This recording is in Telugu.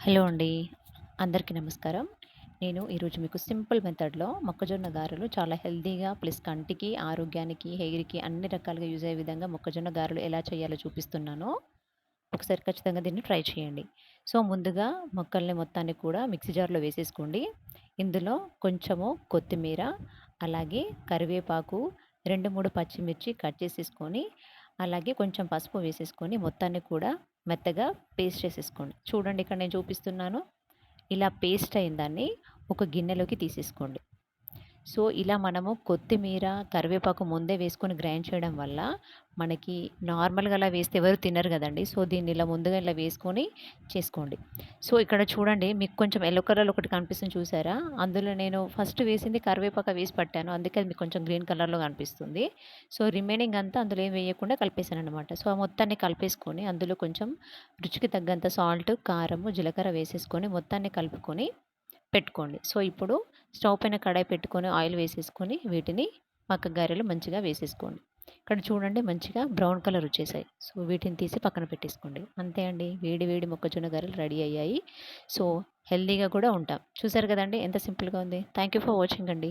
హలో అండి. అందరికీ నమస్కారం. నేను ఈరోజు మీకు సింపుల్ మెథడ్‌లో మొక్కజొన్న గారెలు చాలా హెల్తీగా ప్లస్ కంటికి, ఆరోగ్యానికి, హెయిర్‌కి అన్ని రకాలుగా యూజ్ అయ్యే విధంగా మొక్కజొన్న గారెలు ఎలా చేయాలో చూపిస్తున్నాను. ఒకసారి ఖచ్చితంగా దీన్ని ట్రై చేయండి. సో, ముందుగా మొక్కల్ని మొత్తాన్ని కూడా మిక్సీ జార్‌లో వేసేసుకోండి. ఇందులో కొంచెము కొత్తిమీర, అలాగే కరివేపాకు, 2, 3 పచ్చిమిర్చి కట్ చేసేసుకొని, అలాగే కొంచెం పసుపు వేసేసుకొని మొత్తాన్ని కూడా మెత్తగా పేస్ట్ చేసేసుకోండి. చూడండి ఇక్కడ నేను చూపిస్తున్నాను. ఇలా పేస్ట్ అయిన దాన్ని ఒక గిన్నెలోకి తీసేసుకోండి. సో, ఇలా మనము కొత్తిమీర, కరివేపాకు ముందే వేసుకొని గ్రైండ్ చేయడం వల్ల మనకి నార్మల్‌గా అలా వేస్తే ఎవరు తినరు కదండి సో, దీన్ని ఇలా ముందుగా ఇలా వేసుకొని చేసుకోండి. సో, ఇక్కడ చూడండి మీకు కొంచెం ఎల్లో కలర్‌లో ఒకటి కనిపిస్తుంది చూసారా? అందులో నేను ఫస్ట్ వేసింది కరివేపాకు వేసి పట్టాను. అందుకే అది మీకు కొంచెం గ్రీన్ కలర్‌లో కనిపిస్తుంది. సో, రిమైనింగ్ అంతా అందులో ఏం వేయకుండా కలిపేసాననమాట. సో, ఆ మొత్తాన్ని కలిపేసుకొని అందులో కొంచెం రుచికి తగ్గంత సాల్ట్, కారము, జీలకర్ర వేసేసుకొని మొత్తాన్ని కలుపుకొని పెట్టుకోండి. సో, ఇప్పుడు స్టవ్ పైన కడాయి పెట్టుకొని ఆయిల్ వేసేసుకొని వీటిని పక్క గారెలు మంచిగా వేసేసుకోండి. ఇక్కడ చూడండి మంచిగా బ్రౌన్ కలర్ వచ్చేసాయి. సో, వీటిని తీసి పక్కన పెట్టేసుకోండి. అంతే అండి. వేడి వేడి మొక్కజొన్న గారెలు రెడీ అయ్యాయి. సో, హెల్దీగా కూడా ఉంటాం. చూసారు కదండి ఎంత సింపుల్‌గా ఉంది. థ్యాంక్ యూ ఫర్ వాచింగ్ అండి.